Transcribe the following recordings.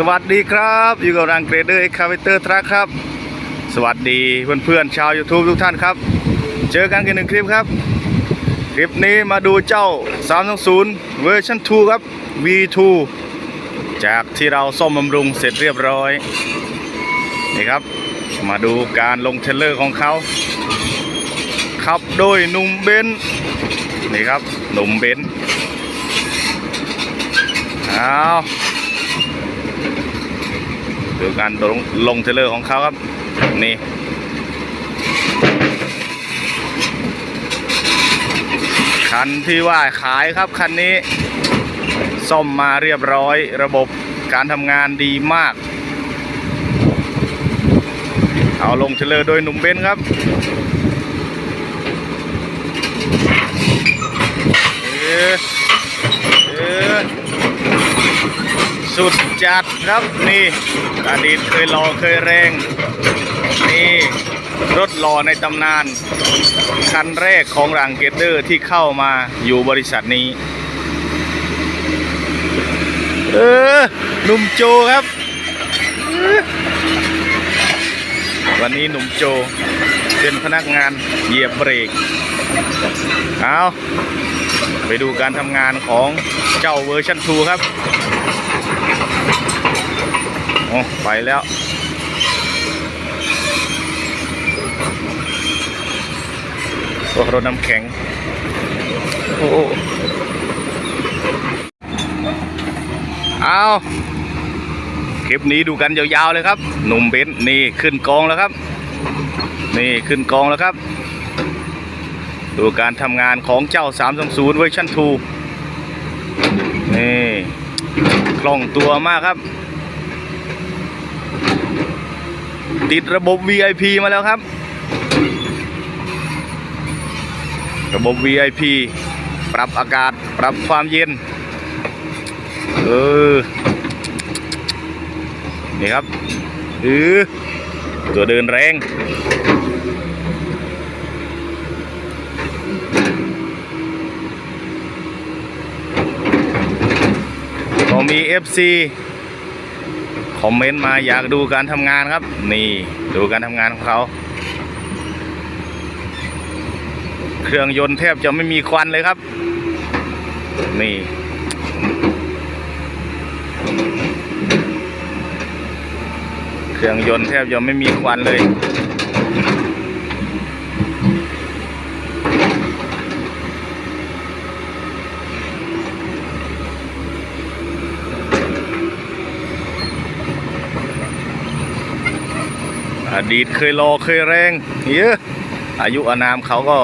สวัสดีครับ อยู่กับรังเกรเดอร์เอ็กคาเวเตอร์ทรัคครับ สวัสดีเพื่อนๆชาว YouTube ทุกท่านครับ เจอกันกันหนึ่งคลิปครับ คลิปนี้มาดูเจ้า 320 เวอร์ชัน2 ครับ V2 จากที่เราซ่อมบำรุงเสร็จเรียบร้อย นี่ครับ มาดูการลงเทรลเลอร์ของเขาขับโดยหนุ่มเบนนี่ครับหนุ่มเบนเอา ดูการลงลงเทรลเลอร์ของเขาครับ นี่คันที่ว่าขายครับคันนี้ซ่อมมาเรียบร้อยระบบการทำงานดีมาก เอาลงเทรลเลอร์โดยหนุ่มเบนครับเออเออ สุดจัดครับนี่อดีตเคยรอเคยแรง นี่รถหล่อในตำนาน คันแรกของรังเกเดอร์ที่เข้ามาอยู่บริษัทนี้ เออหนุ่มโจครับออวันนี้หนุ่มโจเป็นพนักงานเหยียบเบรกเอาไปดูการทำงานของเจ้าเวอร์ชัน2ครับ โอ้ไปแล้วโอ้รถน้ำแข็ง โอ้เอาคลิปนี้ดูกันยาวๆเลยครับ หนุ่มเบนซ์นี่ขึ้นกองแล้วครับ นี่ขึ้นกองแล้วครับ ดูการทำงานของเจ้า 320 เวอร์ชัน2นี่ ล่องตัวมากครับ ติดระบบ VIP มาแล้วครับ ระบบ VIP ปรับอากาศปรับความเย็น เออ นี่ครับเออตัวเดินแรง ก็มี FC คอมเมนต์มาอยากดูการทำงานครับ นี่ดูการทำงานของเขา เครื่องยนต์แทบจะไม่มีควันเลยครับ นี่ เครื่องยนต์แทบจะไม่มีควันเลย อดีตเคยรอเคยแรงเยอะอายุอานามเขาก็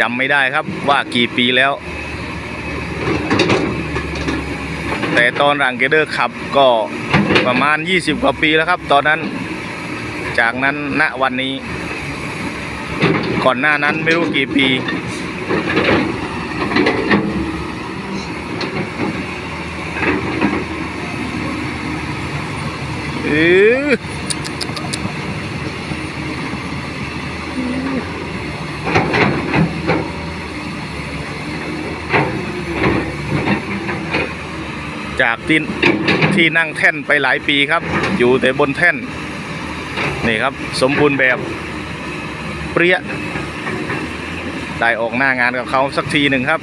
จำไม่ได้ครับว่ากี่ปีแล้ว แต่ตอนรังเกเดอร์ขับก็ประมาณ 20 กว่าปีแล้วครับ ตอนนั้นจากนั้นณวันนี้ ก่อนหน้านั้นไม่รู้กี่ปี เออ จากที่ที่นั่งแท่นไปหลายปีครับ อยู่แต่บนแท่น นี่ครับ สมบูรณ์แบบเปรี้ยได้ออกหน้างานกับเขาสักทีหนึ่งครับ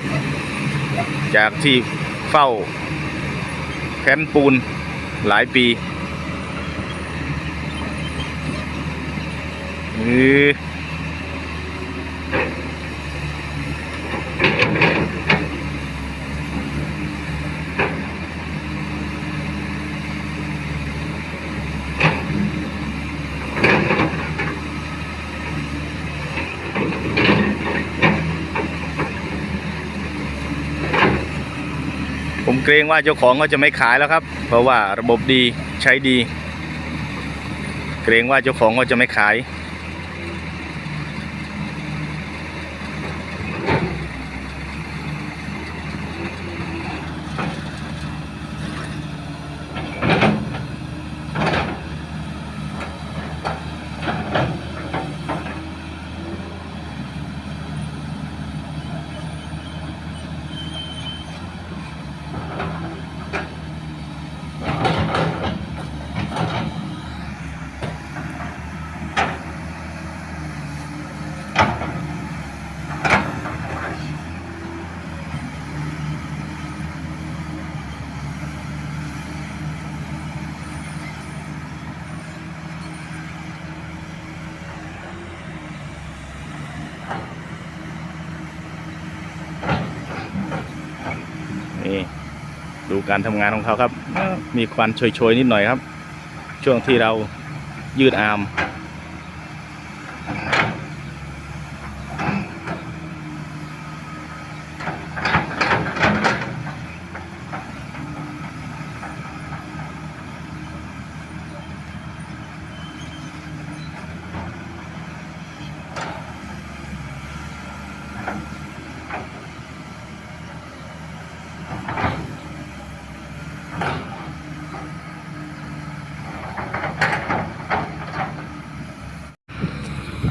จากที่เฝ้าแผ่นปูนหลายปีเออ เกรงว่าเจ้าของก็จะไม่ขายแล้วครับ เพราะว่าระบบดีใช้ดี เกรงว่าเจ้าของก็จะไม่ขาย เดูการทำงานของเขาครับ มีควันโชยๆนิดหน่อยครับ ช่วงที่เรายืดอาร์ม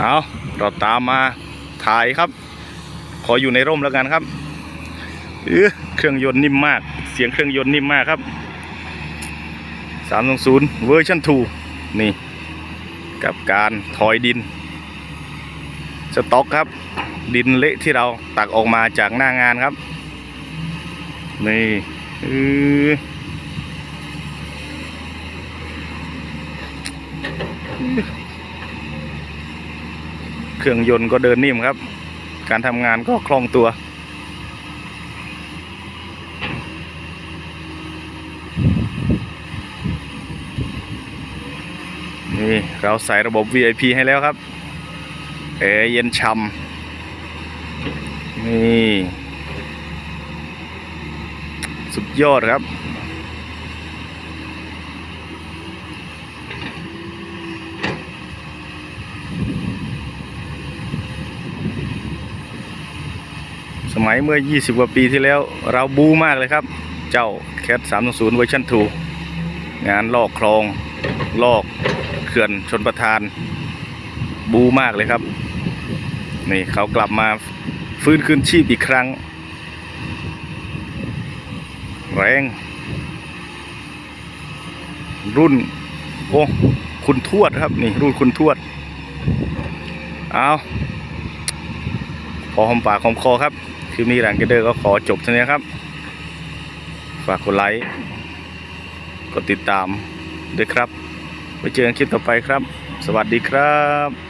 เอาเราตามมาถ่ายครับ ขออยู่ในร่มแล้วกันครับเออเครื่องยนต์นิ่มมาก เสียงเครื่องยนต์นิ่มมากครับ320เวอร์ชัน2นี่ กับการถอยดิน สต็อกครับ ดินเละที่เราตักออกมาจากหน้างานครับ นี่เออ เครื่องยนต์ก็เดินนิ่มครับ การทำงานก็คล่องตัว นี่เราใส่ระบบ VIP ให้แล้วครับแอร์เย็นช่ำนี่ สุดยอดครับ มัยเมื่อ 20 กว่าปีที่แล้ว เราบูมากเลยครับ เจ้า Cat 320เวอร์ชัน2งานลอกคลองลอกเขื่อนชนประทาน บูมากเลยครับ นี่เขากลับมาฟื้นคืนชีพอีกครั้ง แรง รุ่น โอ้คุณทวดครับ นี่รุ่นคุณทวด เอาพอหอมปากหอมคอครับ ลิปนี้หลังเกเดอร์ก็ขอจบเท่านี้ครับ ฝากกดไลค์กดติดตามด้วยครับไว้เจอกันคลิปต่อไปครับ สวัสดีครับ